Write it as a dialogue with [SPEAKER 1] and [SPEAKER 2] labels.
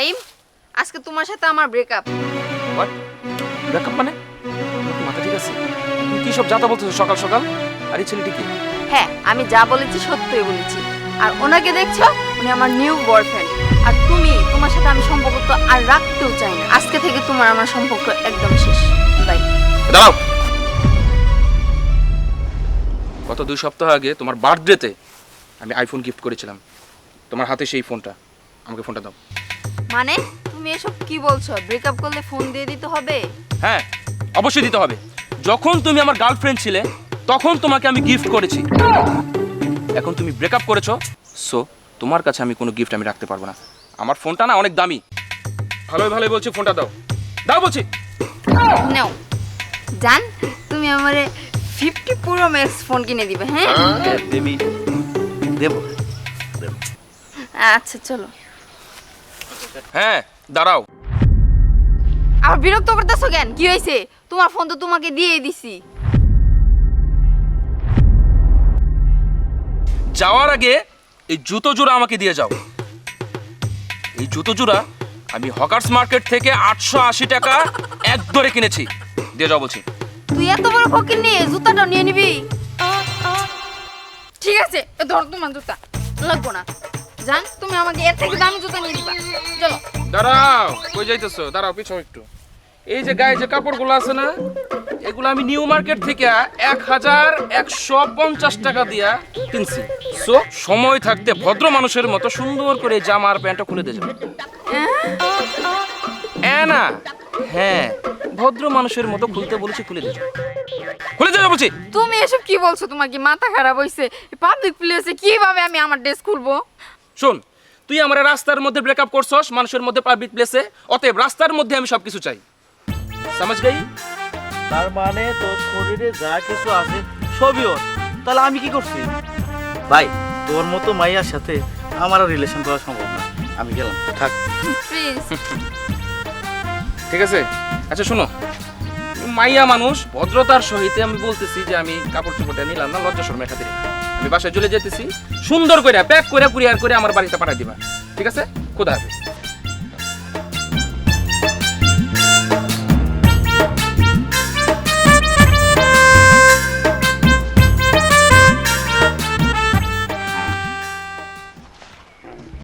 [SPEAKER 1] ফাহিম আজকে তোমার সাথে আমার ব্রেকআপ
[SPEAKER 2] হোয়াট ব্রেকআপ মানে? মাথা ঠিক আছে? তুমি কি সব যাতা বলতেছো সকাল সকাল? আর এই ছেলেটি কি?
[SPEAKER 1] হ্যাঁ আমি যা বলেছি সত্যই বলেছি। আর ওনাকে দেখছ? উনি আমার নিউ বয়ফ্রেন্ড আর তুমি তোমার সাথে আমি সম্পর্ক তো আর রাখতেও চাই না। আজকে থেকে তোমার আমার সম্পর্ক একদম শেষ। বাই
[SPEAKER 2] দাঁড়াও! গত দুই সপ্তাহ আগে তোমার বার্থডেতে আমি আইফোন গিফট করেছিলাম। তোমার হাতে সেই ফোনটা আমাকে ফোনটা দাও।
[SPEAKER 1] মানে তুমি এসব কি বলছো? ব্রেকআপ করলে ফোন দিয়ে দিতে হবে?
[SPEAKER 2] হ্যাঁ অবশ্যই দিতে হবে। যখন তুমি আমার গার্লফ্রেন্ড ছিলে তখন তোমাকে আমি গিফট করেছি। এখন তুমি ব্রেকআপ করেছ সো তোমার কাছে আমি কোনো গিফট আমি রাখতে পারব না। আমার ফোনটা না অনেক দামি। ভালোই ভালোই বলছি ফোনটা দাও। দাও বলছি।
[SPEAKER 1] নাও। জান তুমি আমারে ফিফটি পুরো ম্যাক্স ফোন কিনে দিবে হ্যাঁ?
[SPEAKER 3] দেবী। দেব।
[SPEAKER 1] আচ্ছা চলো।
[SPEAKER 2] হ্যাঁ দাঁড়াও।
[SPEAKER 1] আর বিরক্ত করতেছো কেন? কি হয়েছে? তোমার ফোন তো তোমাকে দিয়ে দিছি।
[SPEAKER 2] যাওয়ার আগে এই জুতো জোড়া আমাকে দিয়ে যাও। এই জুতো জোড়া আমি হকার্স মার্কেট থেকে আটশো আশি টাকা এক দরে কিনেছি। দিয়ে যাও বলছি।
[SPEAKER 1] তুই এত বড় ফকির নিয়ে জুতাটা নিয়ে নিবি? ঠিক আছে ধর তোমার জুতা। লাগবো না। জান তুমি আমাকে? এর থেকে দামি জুতা নিয়ে দিবা চলো।
[SPEAKER 2] দাঁড়াও। কই যাইতেছো? দাঁড়াও পিছন একটু। এই যে গায়ে যে কাপড়গুলো আছে না এগুলো আমি নিউ মার্কেট থেকে এক হাজার একশো পঞ্চাশ টাকা দিয়া কিনছি। সো সময় থাকতে ভদ্র মানুষের মতো সুন্দর করে এই জামা আর প্যান্টটা খুলে দিয়ে যাবে। এ না। হ্যাঁ ভদ্র মানুষের মতো খুলতে বলেছি খুলে দিয়ে। খুলে দিয়ে বলছি।
[SPEAKER 1] তুমি এসব কি বলছো তোমার কি মাথা খারাপ হইছে। পাবলিক প্লেসে কীভাবে আমি আমার ড্রেস খুলবো?
[SPEAKER 2] শোন তুই আমার রাস্তার মধ্যে ব্রেকআপ করছস মানুষের মধ্যে পাবলিক প্লেসে অতএব রাস্তার মধ্যে আমি সব কিছু চাই। সমাজ গাই?
[SPEAKER 3] তার মানে তোর শরীরে যা কিছু আছে সবই ওর। তাহলে আমি কি করছি? ভাই। তোর মতো মাইয়ার সাথে আমার রিলেশন করা সম্ভব না। আমি গেলাম। থাক।
[SPEAKER 1] প্লিজ
[SPEAKER 2] ঠিক আছে? আচ্ছা শোনো। মাইয়া মানুষ, ভদ্রতার সহিত আমি বলতেছি যে আমি কাপড় চোপড়টা নিলাম না, লজ্জা শর্মের খাতিরে। আমি বাসায় চলে যেতেছি, সুন্দর করে প্যাক করে কুরিয়ার করে আমার বাড়িতে পাঠাই দিবা। ঠিক আছে? খুদা হাফিজ।